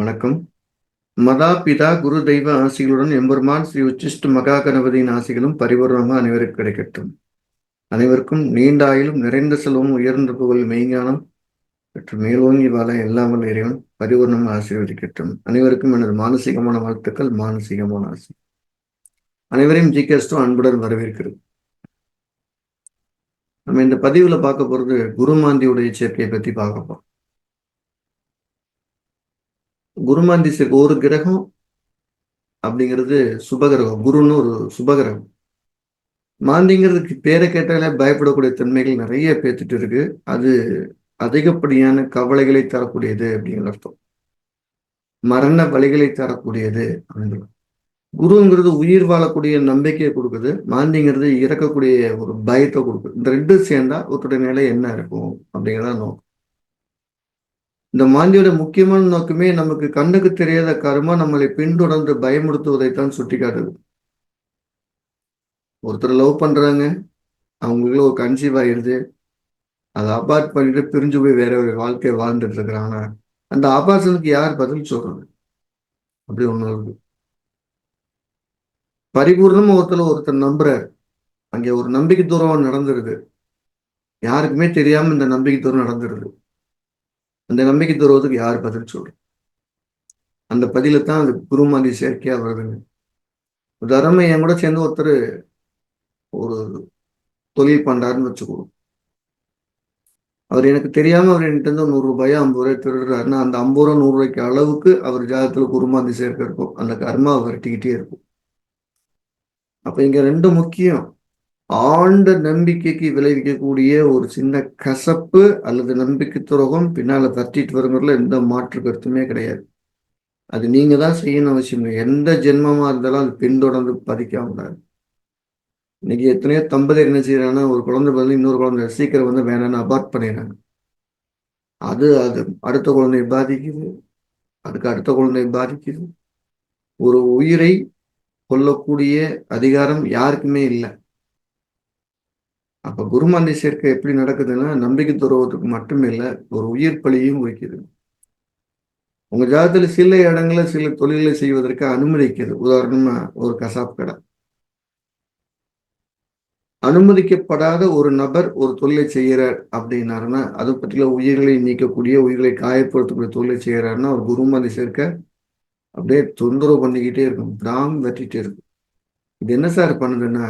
வணக்கம். மதா பிதா குரு தெய்வ ஆசிகளுடன் எம்பெருமான் ஸ்ரீ உச்சிஷ்ட மகா கணபதியின் ஆசிகளும் பரிபூர்ணமாக அனைவருக்கு கிடைக்கட்டும். அனைவருக்கும் நீண்ட ஆயிலும் நிறைந்த செல்வம் உயர்ந்த புகழ் மெய்ஞானம் மற்றும் மேலோங்கி வாழ எல்லாமல் இறைவன் பரிபூர்ணமாக ஆசீர்வதிக்கட்டும். அனைவருக்கும் எனது மானசீகமான வாழ்த்துக்கள் மானசீகமான ஆசை. அனைவரையும் ஜி கேஸ்டோ அன்புடன் வரவேற்கிறது நம்ம இந்த பதிவுல பார்க்க போறது குருமாந்தியுடைய சேர்க்கையை பத்தி பார்க்க போறோம். குருமாந்தி ஒரு கிரகம் அப்படிங்கிறது சுபகிரகம் குருன்னு ஒரு சுபகிரகம். மாந்திங்கிறதுக்கு பேரை கேட்டாலே பயப்படக்கூடிய தன்மைகள் நிறைய பேத்துட்டு இருக்கு. அது அதிகப்படியான கவலைகளை தரக்கூடியது அப்படிங்கிற அர்த்தம். மரண வழிகளை தரக்கூடியது அப்படின்னு. குருங்கிறது உயிர் வாழக்கூடிய நம்பிக்கையை கொடுக்குது. மாந்திங்கிறது இறக்கக்கூடிய ஒரு பயத்தை கொடுக்குது. இந்த ரெண்டு சேர்ந்தா ஒருத்தருடைய நிலை என்ன இருக்கும் அப்படிங்கிறத நோக்கம். இந்த மாந்தியோட முக்கியமான நோக்கமே நமக்கு கண்ணுக்கு தெரியாத கருமா நம்மளை பின்தொடர்ந்து பயமுறுத்துவதைத்தான் சுட்டிக்காட்டுது. ஒருத்தர் லவ் பண்றாங்க அவங்களுக்குள்ள ஒரு கன்சீவ் ஆயிடுது அதை அபார்ட் பண்ணிட்டு பிரிஞ்சு போய் வேற ஒரு வாழ்க்கையை வாழ்ந்துட்டு இருக்கிறாங்க. அந்த ஆபாசனுக்கு யார் பதில் சொல்றது? அப்படி ஒண்ணு இருக்கு. பரிபூர்ணமா ஒருத்தர் ஒருத்தர் நம்புறாரு. அங்கே ஒரு நம்பிக்கை தூரம் நடந்துருது. யாருக்குமே தெரியாம இந்த நம்பிக்கை தூரம் நடந்துருது. அந்த நம்பிக்கை தூரத்துக்கு யார் பதில் சொல்றோம் அந்த பதில தான் அது குருமாதி செயற்கையா வருதுங்க. உதாரணம் என் கூட சேர்ந்து ஒருத்தர் ஒரு தொழில் பண்றாருன்னு வச்சுக்கோ அவர் எனக்கு தெரியாம அவர் என்கிட்ட இருந்து நூறு ரூபாயோ ஐம்பது ரூபாய் திருடுறாருன்னா அந்த ஐம்பது ரூபா நூறு ரூபாய்க்கு அளவுக்கு அவர் ஜாதகத்துல குருமாந்தி சேர்க்க இருக்கும். அந்த கர்மா விரட்டிக்கிட்டே இருக்கும். அப்ப இங்க ரெண்டு முக்கியம். ஆழ்ந்த நம்பிக்கைக்கு விளைவிக்கக்கூடிய ஒரு சின்ன கசப்பு அல்லது நம்பிக்கை துரோகம் பின்னால தட்டிட்டு வருங்கிறதுல எந்த மாற்று கருத்துமே கிடையாது. அது நீங்க தான் செய்யணும் அவசியம். எந்த ஜென்மமா இருந்தாலும் அது பின்தொடர்ந்து பதிக்க கூடாது இன்னைக்கு எத்தனையோ தம்பதியர் என்ன செய்யறாங்கன்னா ஒரு குழந்தை பதில் இன்னொரு குழந்தை சீக்கிரம் வந்து வேணாம்னு அபார்ட் பண்ணிடுறாங்க. அது அது அடுத்த குழந்தையை பாதிக்குது. அதுக்கு அடுத்த குழந்தையை பாதிக்குது. ஒரு உயிரை கொல்லக்கூடிய அதிகாரம் யாருக்குமே இல்லை. அப்ப குருமாந்தி சேர்க்கை எப்படி நடக்குதுன்னா நம்பிக்கை துறவத்துக்கு மட்டும் இல்லை ஒரு உயிர் பலியும் வைக்குது உங்க ஜாதத்துல சில இடங்களில் சில தொழில்களை செய்வதற்கு அனுமதிக்குது உதாரணமா ஒரு கசாப் கடை. அனுமதிக்கப்படாத ஒரு நபர் ஒரு தொழிலை செய்கிறார் அப்படின்னாருன்னா அதை பற்றில உயிர்களை நீக்கக்கூடிய உயிர்களை காயப்படுத்தக்கூடிய தொழிலை செய்கிறாருன்னா ஒரு குருமாதி சேர்க்க அப்படியே தொந்தரவு பண்ணிக்கிட்டே இருக்கும். விடாம வெட்டிகிட்டே இருக்கும். இது என்ன சார் பண்ணுதுன்னா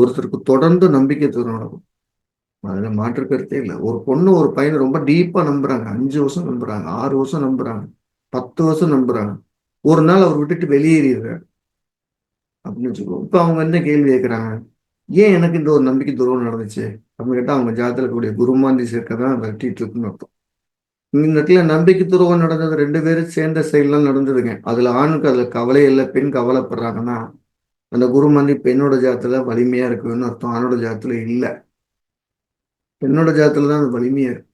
ஒருத்தருக்கு தொடர்ந்து நம்பிக்கை தூரம் நடக்கும். அதுல மாற்று கருத்தே இல்லை. ஒரு பொண்ணு ஒரு பையனை ரொம்ப டீப்பா நம்புறாங்க. அஞ்சு வருஷம் நம்புறாங்க. ஆறு வருஷம் நம்புறாங்க. பத்து வருஷம் நம்புறாங்க. ஒரு நாள் அவர் விட்டுட்டு வெளியேறிடுறாரு. அப்படின்னு வச்சுக்கோ. இப்போ அவங்க என்ன கேள்வி கேட்குறாங்க ஏன் எனக்கு இந்த ஒரு நம்பிக்கை துரோகம் நடந்துச்சு? அப்படின்னு கேட்டால் அவங்க ஜாதகத்தில் கூடிய குருமாந்தி சேர்க்க தான் விரட்டிட்டு இருக்குன்னு அர்த்தம். இந்த இடத்துல நம்பிக்கை துரோகம் நடந்தது ரெண்டு பேரும் சேர்ந்த செயல்லாம் நடந்ததுங்க. அதில் ஆணுக்கு அதில் கவலை இல்லை பெண் கவலைப்படுறாங்கன்னா அந்த குருமந்தி பெண்ணோட ஜாத்துல வலிமையா இருக்குன்னு அர்த்தம். ஆணோட ஜாத்துல இல்லை. பெண்ணோட ஜாத்துல தான் அது வலிமையா இருக்கு.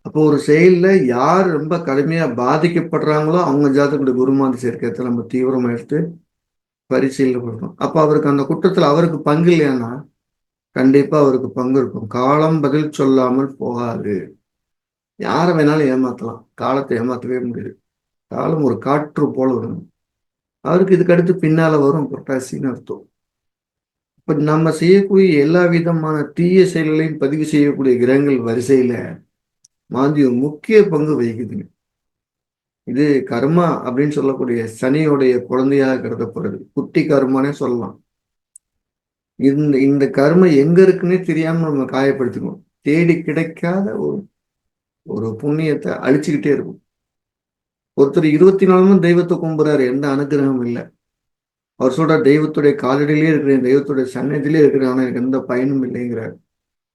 அப்போ ஒரு செயல்ல யார் ரொம்ப கடுமையா பாதிக்கப்படுறாங்களோ அவங்க ஜாதக்கூடிய குருமாந்தி சேர்க்கறத நம்ம தீவிரமா எடுத்து பரிசீலனை அப்போ அவருக்கு அந்த குற்றத்துல அவருக்கு பங்கு இல்லைன்னா கண்டிப்பா அவருக்கு பங்கு இருக்கும். காலம் பதில் சொல்லாமல் போகாது. யாரை வேணாலும் ஏமாத்தலாம். காலத்தை ஏமாத்தவே முடியாது. காலம் ஒரு காற்று போல வரும். அவருக்கு இதுக்கு அடுத்து பின்னால வரும் புரட்டாசின்னு அர்த்தம். இப்போ நம்ம செய்யக்கூடிய எல்லா விதமான தீய செயல்களையும் பதிவு செய்யக்கூடிய கிரகங்கள் வரிசையில மாந்தி ஒரு முக்கிய பங்கு வகிக்குதுங்க. இது கர்மா அப்படின்னு சொல்லக்கூடிய சனியோடைய குழந்தையாக கருதப்படுறது குட்டி கர்மானே சொல்லலாம். இந்த இந்த கர்ம எங்க இருக்குன்னே தெரியாம நம்ம காயப்படுத்திக்கணும் தேடி கிடைக்காத ஒரு ஒரு புண்ணியத்தை அழிச்சுக்கிட்டே இருக்கும். ஒருத்தர் இருபத்தி நாலுமும் தெய்வத்தை கும்புறாரு எந்த அனுகிரகம் இல்லை. அவர் சொல்ற தெய்வத்துடைய காலடியிலே இருக்கிறேன் தெய்வத்துடைய சன்னதிலேயே இருக்கிறேன் ஆனால் எனக்கு எந்த பயனும் இல்லைங்கிறார்.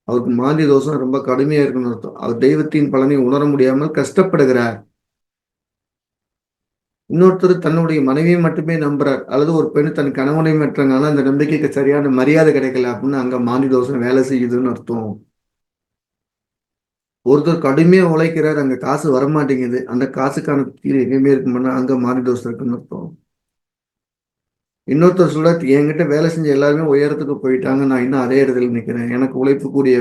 அவருக்கு மாந்தி தோஷம் ரொம்ப கடுமையா இருக்குன்னு அர்த்தம். அவர் தெய்வத்தின் பலனை உணர முடியாமல் கஷ்டப்படுகிறார். இன்னொருத்தர் தன்னுடைய மனைவியை மட்டுமே நம்புறார். அல்லது ஒரு பெண் தன் கணவனை மற்றனால அந்த நம்பிக்கைக்கு சரியான மரியாதை கிடைக்கல அப்படின்னு அங்க மாந்தி தோஷம் வேலை செய்யுதுன்னு அர்த்தம். ஒருத்தர் கடுமையாக உழைக்கிறார் அங்கே காசு வரமாட்டேங்குது. அந்த காசுக்கான தீர்வு எங்கேயுமே இருக்குமானா அங்கே மாறி தோசை இருக்குன்னு அர்த்தம். இன்னொருத்தர் சொல்ற என்கிட்ட வேலை செஞ்ச எல்லாருமே உயரத்துக்கு போயிட்டாங்க. நான் இன்னும் அதே இடத்துல நிற்கிறேன் எனக்கு உழைப்புக்கூடிய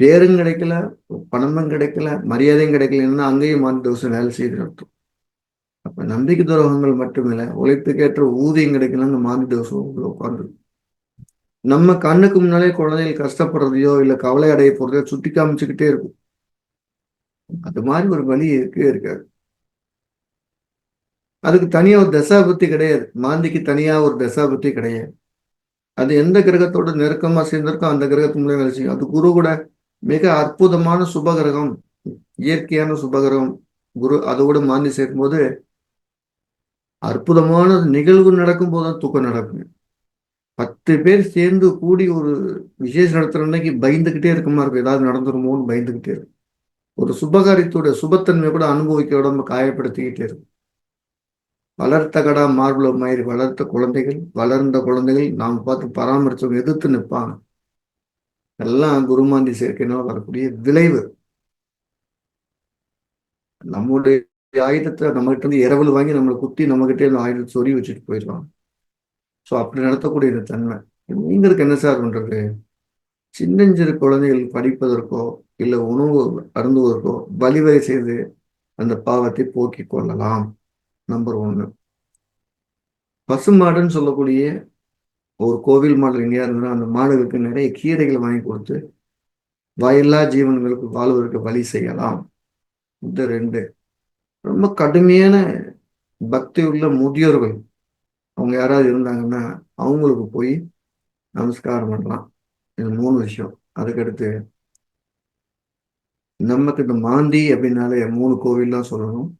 பேரும் கிடைக்கல பணமும் கிடைக்கல மரியாதையும் கிடைக்கலன்னா அங்கேயும் மாறி தோசை வேலை செய்து அர்த்தம். அப்போ நம்பிக்கை துரோகங்கள் மட்டுமில்லை உழைப்புக்கேற்ற ஊதியம் கிடைக்கலன்னு அந்த மாநில தோசை உட்காந்து நம்ம கண்ணுக்கு முன்னாலே குழந்தைகள் கஷ்டப்படுறதையோ இல்லை கவலை அடைய போகிறதையோ சுட்டி காமிச்சுக்கிட்டே இருக்கும். அது மாதிரி ஒரு வழி இருக்கே இருக்காது. அதுக்கு தனியா ஒரு தசாபுத்தி கிடையாது. மாந்திக்கு தனியா ஒரு தசாபுத்தி கிடையாது. அது எந்த கிரகத்தோட நெருக்கமா சேர்ந்திருக்கோ அந்த கிரகத்து மூலியம் வேலை செய்யும் அது குரு கூட மிக அற்புதமான சுபகிரகம் இயற்கையான சுபகிரகம். குரு அதோட மாந்தி சேர்க்கும் போது அற்புதமான நிகழ்வு நடக்கும் போதுதான் தூக்கம் நடக்கும் பத்து பேர் சேர்ந்து கூடி ஒரு விசேஷம் நடத்துற அன்னைக்கு பயந்துகிட்டே இருக்குமா இருக்கும். ஏதாவது நடந்துருமோன்னு பயந்துகிட்டே இருக்கும். ஒரு சுபகாரியத்தோட சுபத்தன்மை கூட அனுபவிக்க உடம்பு காயப்படுத்திக்கிட்டே இருக்கும். வளர்த்த கடா மார்புல மாதிரி வளர்த்த குழந்தைகள் வளர்ந்த குழந்தைகள் நாம் பார்த்து பராமரிச்சவங்க எதிர்த்து நிற்பாங்க. எல்லாம் குருமாந்தி சேர்க்கையினால் வரக்கூடிய விளைவு. நம்முடைய ஆயுதத்தை நம்மகிட்ட இருந்து இரவல் வாங்கி நம்மளை குத்தி நம்மகிட்டே இந்த ஆயுதத்தை சொறி வச்சுட்டு போயிடலாம் ஸோ அப்படி நடத்தக்கூடிய இந்த தன்மை. நீங்களுக்கு என்ன சார் பண்றது? சின்னஞ்சிறு குழந்தைகள் படிப்பதற்கோ இல்லை உணவு அருந்துவதற்கோ வழிவகை செய்து அந்த பாவத்தை போக்கிக் கொள்ளலாம். நம்பர் ஒன்று பசுமாடுன்னு சொல்லக்கூடிய ஒரு கோவில் மாடல் எங்கேயா இருந்ததுன்னா அந்த மாடுகளுக்கு நிறைய கீரைகள் வாங்கி கொடுத்து வயல்லா ஜீவன்களுக்கு வாழ்வதற்கு வழி செய்யலாம். இந்த ரெண்டு. ரொம்ப கடுமையான பக்தி உள்ள முதியோர்கள் அவங்க யாராவது இருந்தாங்கன்னா அவங்களுக்கு போய் நமஸ்காரம் பண்ணலாம். இது மூணு விஷயம். அதுக்கடுத்து நமக்கு இந்த மாந்தி அப்படின்னாலே மூணு கோவில் தான் சொல்லணும்.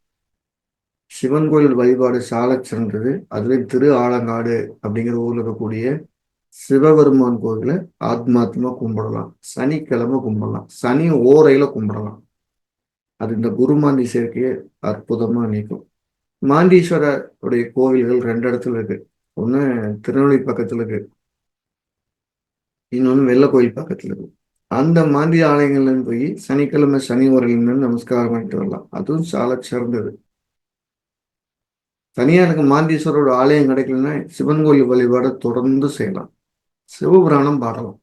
சிவன் கோயில் வழிபாடு சால சிறந்தது அதுலேயும் திரு ஆலங்காடு அப்படிங்கிற ஊரில் இருக்கக்கூடிய சிவபெருமான் கோவிலை ஆத்மாத்மா கும்பிடலாம். சனிக்கிழமை கும்பிடலாம். சனி ஓரையில கும்பிடலாம். அது இந்த குருமாந்தி சேர்க்கையை அற்புதமா நீக்கும். மாந்தீஸ்வரருடைய கோவில்கள் ரெண்டு இடத்துல இருக்கு. ஒன்று திருநெல்வேலி பக்கத்துல இருக்கு. இன்னொன்று வெள்ளை கோயில் பக்கத்துல இருக்கு. அந்த மாதிரி ஆலயங்கள்ல போய் சனிக்கிழமை சனி உரையிலிருந்து நமஸ்காரம் பண்ணிட்டு வரலாம். அதுவும் சால சிறந்தது. தனியா எனக்கு மாந்தீஸ்வரோட ஆலயம் கிடைக்கலன்னா சிவன் கோயில் வழிபாடை தொடர்ந்து செய்யலாம். சிவபுராணம் பாடலாம்.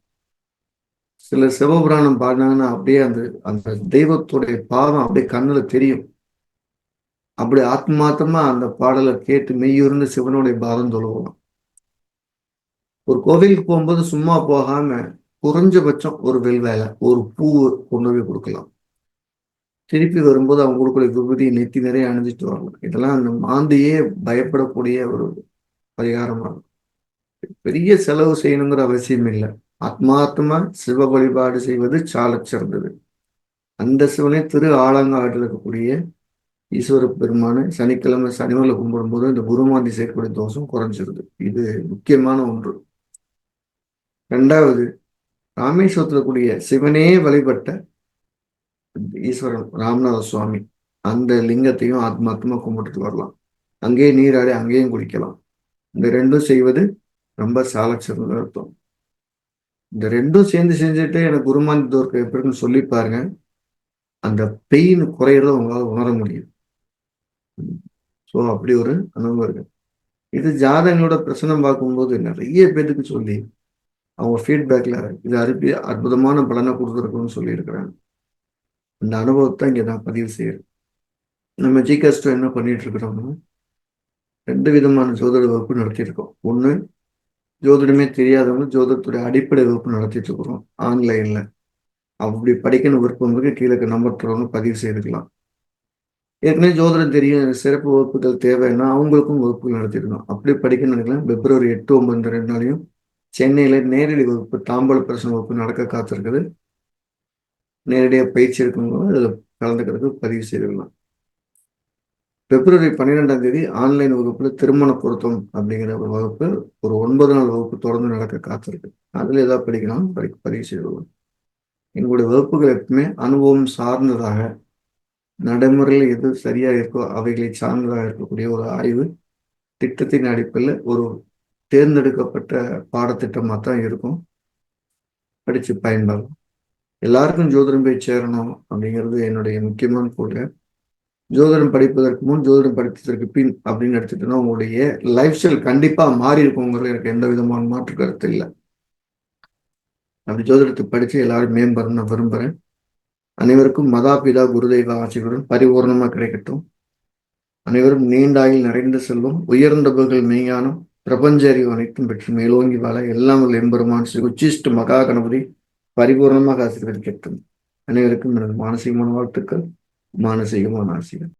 சில சிவபுராணம் பாடினாங்கன்னா அப்படியே அந்த அந்த தெய்வத்துடைய பாவம் அப்படியே கண்ணுல தெரியும். அப்படி ஆத்மாத்தமா அந்த பாடலை கேட்டு மெய்யூர்ந்து சிவனுடைய பாதம் தொழுவலாம். ஒரு கோவிலுக்கு போகும்போது சும்மா போகாம குறைஞ்சபட்சம் ஒரு வெல்வேலை ஒரு பூ கொண்டு போய் கொடுக்கலாம். திருப்பி வரும்போது அவங்க கொடுக்கக்கூடிய விபூதி நெத்தி நிறைய அணிஞ்சிட்டு வரலாம் இதெல்லாம் அந்த மாந்தையே பயப்படக்கூடிய ஒரு பரிகாரமாகும் பெரிய செலவு செய்யணுங்கிற அவசியம் இல்லை. ஆத்மாத்மா சிவ வழிபாடு செய்வது சால சிறந்தது. அந்த சிவனை திரு ஆலங்காட்டில் இருக்கக்கூடிய ஈஸ்வர பெருமான சனிக்கிழமை சனிமலை கும்பிடும்போது இந்த குருமாந்தி சேர்க்கக்கூடிய தோஷம் குறைஞ்சிருது. இது முக்கியமான ஒன்று. ரெண்டாவது ராமேஸ்வரத்தில் கூடிய சிவனே வழிபட்ட ஈஸ்வரன் ராமநாத சுவாமி அந்த லிங்கத்தையும் ஆத்மாத்மா கும்பிட்டுட்டு வரலாம். அங்கேயே நீராடி அங்கேயும் குளிக்கலாம். இந்த ரெண்டும் செய்வது ரொம்ப சாலச்சிறந்த அர்த்தம். இந்த ரெண்டும் சேர்ந்து செஞ்சுட்டு எனக்கு குருமாந்தி தோர்க்க எப்படின்னு சொல்லி பாருங்க. அந்த பெயின் குறையிறத உங்களால் உணர முடியும். ஸோ அப்படி ஒரு அனுபவம் இருக்கு. இது ஜாதகங்களோட பிரச்சனை பார்க்கும்போது நிறைய பேருக்கு சொல்லி அவங்க ஃபீட்பேக்கில் இது அருப்பி அற்புதமான பலனை கொடுத்துருக்குன்னு சொல்லியிருக்கிறாங்க. அந்த அனுபவத்தை இங்கே நான் பதிவு செய்கிறேன் நம்ம ஜிகஸ்டோ என்ன பண்ணிட்டு இருக்கிறோம்னா ரெண்டு விதமான ஜோதிட வகுப்பு நடத்தியிருக்கோம். ஒன்று ஜோதிடமே தெரியாதவங்க ஜோதிடத்துடைய அடிப்படை வகுப்பு நடத்திட்டு இருக்கிறோம். ஆன்லைனில். அப்படி படிக்கணும் விருப்பம் இருக்கு கீழே நம்பர் தரவங்க பதிவு செய்துக்கலாம். ஏற்கனவே ஜோதிடம் தெரியும் சிறப்பு வகுப்புகள் தேவைன்னா அவங்களுக்கும் வகுப்புகள் நடத்திருக்கோம் அப்படி படிக்கணும்னு நினைக்கலாம் பிப்ரவரி எட்டு ஒன்பது ரெண்டு நாளையும் சென்னையில் நேரடி வகுப்பு தாம்பல் பிரசன வகுப்பு நடக்க காத்திருக்குது. நேரடியாக பயிற்சி இருக்கவங்களும் அதில் கலந்துக்கிறதுக்கு பதிவு செய்துக்கலாம் பிப்ரவரி பன்னிரெண்டாம் தேதி ஆன்லைன் வகுப்புல திருமண பொருத்தம் அப்படிங்கிற ஒரு வகுப்பு ஒரு ஒன்பது நாள் வகுப்பு தொடர்ந்து நடக்க காத்திருக்கு. அதில் ஏதாவது படிக்கலாம் படி பதிவு செய்துள்ளோம் எங்களுடைய வகுப்புகள் எப்பவுமே அனுபவம் சார்ந்ததாக நடைமுறையில் எது சரியாக இருக்கோ அவைகளை சார்ந்ததாக இருக்கக்கூடிய ஒரு ஆய்வு திட்டத்தின் அடிப்படையில் ஒரு தேர்ந்தெடுக்கப்பட்ட பாடத்திட்டமாக தான் இருக்கும். படித்து பயன்படும் எல்லாருக்கும் ஜோதிடம் போய் சேரணும் அப்படிங்கிறது என்னுடைய முக்கியமான கொள்கை ஜோதிடம் படிப்பதற்கு முன் ஜோதிடம் படித்ததற்கு பின் அப்படின்னு எடுத்துட்டோம்னா உங்களுடைய லைஃப் ஸ்டைல் கண்டிப்பாக மாறி இருக்குங்கிறது எனக்கு எந்த விதமான மாற்று கருத்து இல்லை. அப்படி ஜோதிடத்தை படித்து எல்லாரும் மேம்படணும் நான் விரும்புகிறேன் அனைவருக்கும் மதாபிதா குருதெய்வ ஆட்சிகளுடன் பரிபூர்ணமாக கிடைக்கட்டும். அனைவரும் நீண்டாயில் நிறைந்த செல்வம். உயர்ந்த புகழ் மெய்ஞானம் பிரபஞ்ச அறிவு அனைத்தும் பெற்று மேலோங்கி வாழ எல்லாம் உள்ள எம்பெருமான் ஸ்ரீ உச்சிஷ்ட மகா கணபதி பரிபூர்ணமாக ஆசீர்வதிக்கட்டும். அனைவருக்கும் எனது மானசீகமான வாழ்த்துக்கள் மானசீகமான ஆசைகள்